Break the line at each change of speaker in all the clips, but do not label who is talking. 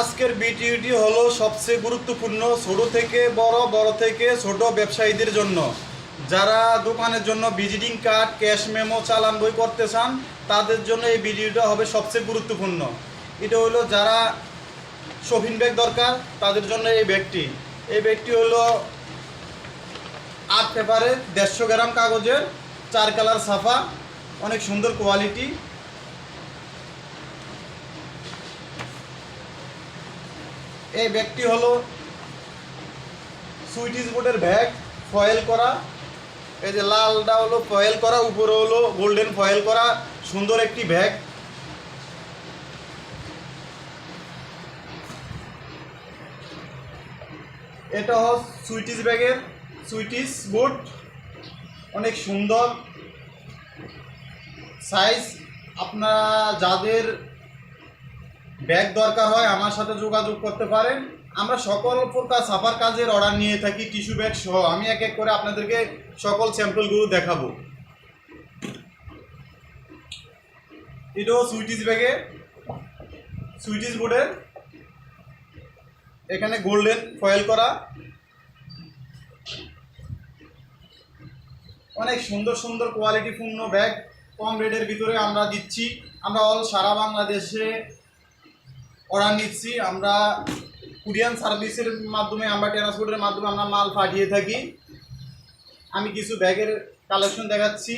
আজকের ভিডিওটি হলো সবচেয়ে গুরুত্বপূর্ণ ছোট থেকে বড় বড় থেকে ছোট ব্যবসায়ীদের জন্য। যারা দোকানের জন্য ভিজিটিং কার্ড, ক্যাশ মেমো, চালান বই করতে চান, তাদের জন্য এই ভিডিওটা হবে সবচেয়ে গুরুত্বপূর্ণ। এটা হলো যারা শপিং ব্যাগ দরকার, তাদের জন্য এই ব্যাগটি। এই ব্যাগটি হলো আর্ট পেপারের দেড়শো গ্রাম কাগজের, চার কালার সাফা, অনেক সুন্দর কোয়ালিটি। এই ব্যাগটি হলো সুইটিস বোর্ডের ব্যাগ, ফয়েল করা। এই যে লালটা হলো ফয়েল করা, উপরে হলো গোল্ডেন ফয়েল করা, সুন্দর একটি ব্যাগ। এটা হল সুইটিস ব্যাগের, সুইটিস বোর্ড অনেক সুন্দর। সাইজ আপনারা যাদের ব্যাগ দরকার হয়, আমার সাথে যোগাযোগ করতে পারেন। আমরা সকল প্রকার সাফার কাজের অর্ডার নিয়ে থাকি টিস্যু ব্যাগ সহ। আমি এক এক করে আপনাদেরকে সকল স্যাম্পলগুলো দেখাবো। এটাও সুইটিস ব্যাগে সুইটিস বোর্ডের এখানে গোল্ডেন ফয়েল করা। অনেক সুন্দর সুন্দর কোয়ালিটিপূর্ণ ব্যাগ কম রেটের ভিতরে আমরা দিচ্ছি। আমরা অল সারা বাংলাদেশে অর্ডার নিচ্ছি। আমরা কুরিয়ান সার্ভিসের মাধ্যমে, আমরা ট্রান্সপোর্টের মাধ্যমে আমরা মাল পাঠিয়ে থাকি। আমি কিছু ব্যাগের কালেকশন দেখাচ্ছি।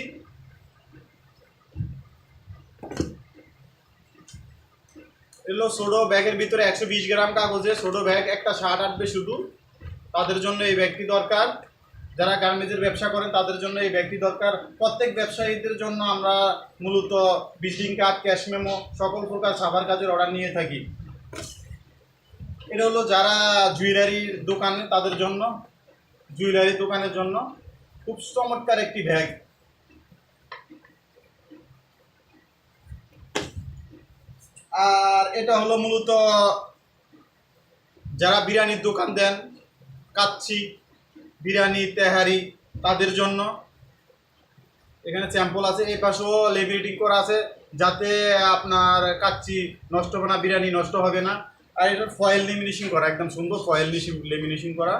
এলো ছোটো ব্যাগের ভিতরে একশো বিশ গ্রাম কাগজে ছোটো ব্যাগ, একটা শার্ট আটবে শুধু। তাদের জন্য এই ব্যাগটি দরকার। যারা গার্মেন্টসের ব্যবসা করেন, তাদের জন্য এই ব্যাগটি দরকার। প্রত্যেক ব্যবসায়ীদের জন্য আমরা মূলত ভিজিটিং কার্ড, ক্যাশ মেমো, সকল প্রকার সাভার কাজের অর্ডার নিয়ে থাকি। এটা হলো যারা জুয়েলারির দোকানে, তাদের জন্য, জুয়েলারি দোকানের জন্য খুব চমৎকার একটি ব্যাগ। আর এটা হলো মূলত যারা বিরিয়ানির দোকান দেন কাচ্ছি বিরিয়ানি, তেহারি, তাদের জন্য। এখানে স্যাম্পল আছে এই পাশেও লেমিনেটিং করা আছে। যাতে আপনার কাচ্চি নষ্ট হবে না, বিরিয়ানি নষ্ট হবে না। আর এটা ফয়েল লেমিনেশন করা, একদম সুন্দর ফয়েল লেমিনেশন করা।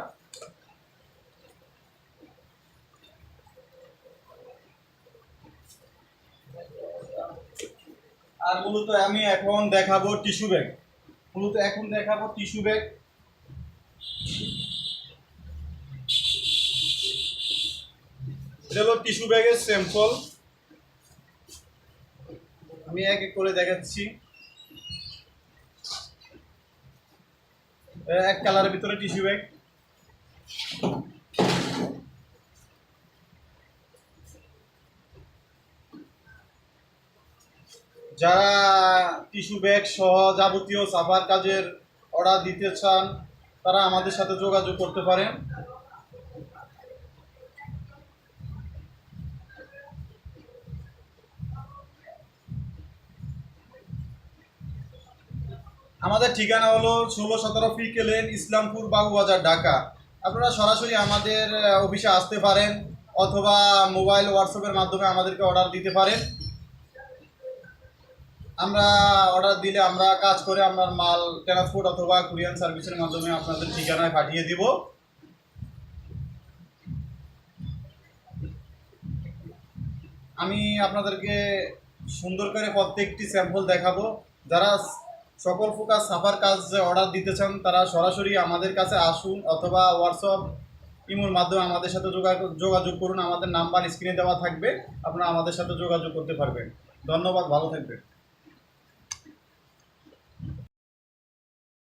আর মূলত আমি এখন দেখাবো টিস্যু ব্যাগ মূলত এখন দেখাবো টিস্যু ব্যাগ এটা হলো টিস্যু ব্যাগের স্যাম্পল আমি এক এক করে দেখাচ্ছি। এক কালারের ভিতরে টিস্যু ব্যাগ। যারা টিস্যু ব্যাগ সহ যাবতীয় সাফার কাজের অর্ডার দিতে চান, তারা আমাদের সাথে যোগাযোগ করতে পারেন। আমাদের ঠিকানা হলো ষোলো সতেরো ফিকে লেন ইসলামপুর বাবুবাজার ঢাকা। আপনারা সরাসরি আমাদের অফিসে আসতে পারেন অথবা মোবাইল হোয়াটসঅ্যাপের মাধ্যমে আমাদেরকে অর্ডার দিতে পারেন। আমরা অর্ডার দিলে আমরা কাজ করে আপনার মাল ট্রান্সপোর্ট অথবা কুরিয়ান সার্ভিসের মাধ্যমে আপনাদের ঠিকানায় পাঠিয়ে দিব। আমি আপনাদেরকে সুন্দর করে প্রত্যেকটি স্যাম্পল দেখাবো। যারা সকল প্রকার সাফার কাজ যে অর্ডার দিতে চান তারা সরাসরি আমাদের কাছে আসুন অথবা হোয়াটসঅ্যাপ ইমোর মাধ্যমে আমাদের সাথে যোগাযোগ যোগাযোগ করুন। আমাদের নাম্বার স্ক্রিনে দেওয়া থাকবে। আপনারা আমাদের সাথে যোগাযোগ করতে পারবেন। ধন্যবাদ, ভালো থাকবেন।